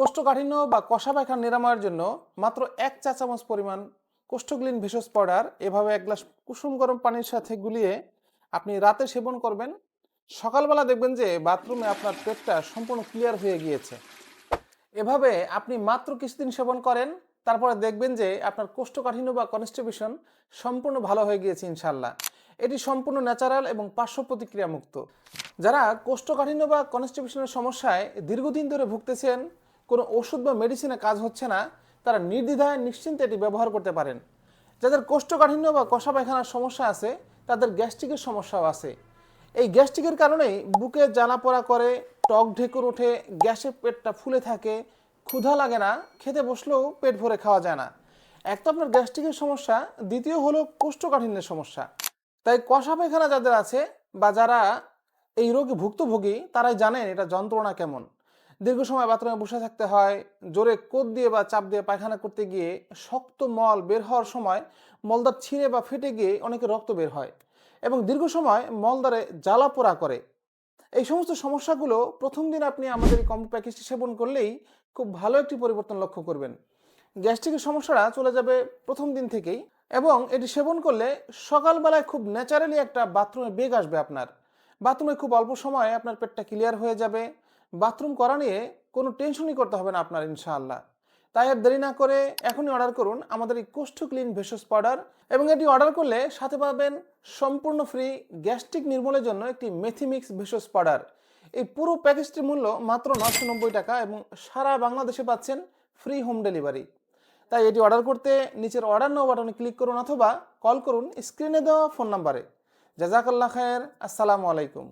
কোষ্ঠকাঠিন্য বা কষা পায়খানা নিরাময়ের জন্য মাত্র এক চা চামচ পরিমাণ কোষ্ঠগ্লিন ভেষজ পাউডার, এভাবে এক গ্লাস কুসুম গরম পানির সাথে গুলিয়ে আপনি রাতে সেবন করবেন। সকালবেলা দেখবেন যে বাথরুমে আপনার পেটটা সম্পূর্ণ ক্লিয়ার হয়ে গিয়েছে। এভাবে আপনি মাত্র কিছুদিন সেবন করেন, তারপরে দেখবেন যে আপনার কোষ্ঠকাঠিন্য বা কনস্টিপেশন সম্পূর্ণ ভালো হয়ে গিয়েছে ইনশাল্লাহ এটি সম্পূর্ণ ন্যাচারাল এবং পার্শ্ব প্রতিক্রিয়ামুক্ত। যারা কোষ্ঠকাঠিন্য বা কনস্টিপেশনের সমস্যায় দীর্ঘদিন ধরে ভুগতেছেন কোনো ওষুধ বা মেডিসিনে কাজ হচ্ছে না, তারা নির্দ্বিধায় নিশ্চিন্তে এটি ব্যবহার করতে পারেন। যাদের কোষ্ঠকাঠিন্য বা কষা পায়খানার সমস্যা আছে, তাদের গ্যাস্ট্রিকের সমস্যাও আছে। এই গ্যাস্ট্রিকের কারণেই বুকে জ্বালা পোড়া করে, টক ঢেকুর ওঠে, গ্যাসে পেটটা ফুলে থাকে, ক্ষুধা লাগে না, খেতে বসলেও পেট ভরে খাওয়া যায় না। এক তো আপনার গ্যাস্ট্রিকের সমস্যা, দ্বিতীয় হলো কোষ্ঠকাঠিন্যের সমস্যা। তাই কষা পায়খানা যাদের আছে বা যারা এই রোগে ভুক্তভোগী, তারাই জানেন এটা যন্ত্রণা কেমন। দীর্ঘ সময় বাথরুমে বসে থাকতে হয়, জোরে কোদ দিয়ে বা চাপ দিয়ে পায়খানা করতে গিয়ে শক্ত মল বের হওয়ার সময় মলদার ছিঁড়ে বা ফেটে গিয়ে অনেকে রক্ত বের হয় এবং দীর্ঘ সময় মলদারে জ্বালা পোড়া করে। এই সমস্ত সমস্যাগুলো প্রথম দিন আপনি আমাদের এই কম্বো প্যাকেজটি সেবন করলেই খুব ভালো একটি পরিবর্তন লক্ষ্য করবেন। গ্যাস্ট্রিকের সমস্যাটা চলে যাবে প্রথম দিন থেকেই এবং এটি সেবন করলে সকালবেলায় খুব ন্যাচারালি একটা বাথরুমে বেগ আসবে আপনার। বাথরুমে খুব অল্প সময়ে আপনার পেটটা ক্লিয়ার হয়ে যাবে বাথরুম করা নিয়ে কোনো টেনশনই করতে হবে না আপনার, ইনশাআল্লাহ। তাই আর দেরি না করে এখনই অর্ডার করুন আমাদের এই কোষ্ঠ ক্লিন ভেষজ পাউডার এবং এটি অর্ডার করলে সাথে পাবেন সম্পূর্ণ ফ্রি গ্যাস্ট্রিক নির্মূলের জন্য একটি মেথিমিক্স ভেষজ পাউডার। এই পুরো প্যাকেজটির মূল্য মাত্র নশো নব্বই টাকা এবং সারা বাংলাদেশে পাচ্ছেন ফ্রি হোম ডেলিভারি। তাই এটি অর্ডার করতে নিচের অর্ডার নাও বাটনে ক্লিক করুন অথবা কল করুন স্ক্রিনে দেওয়া ফোন নাম্বারে। জাজাকাল্লা খায়ের। আসসালামু আলাইকুম।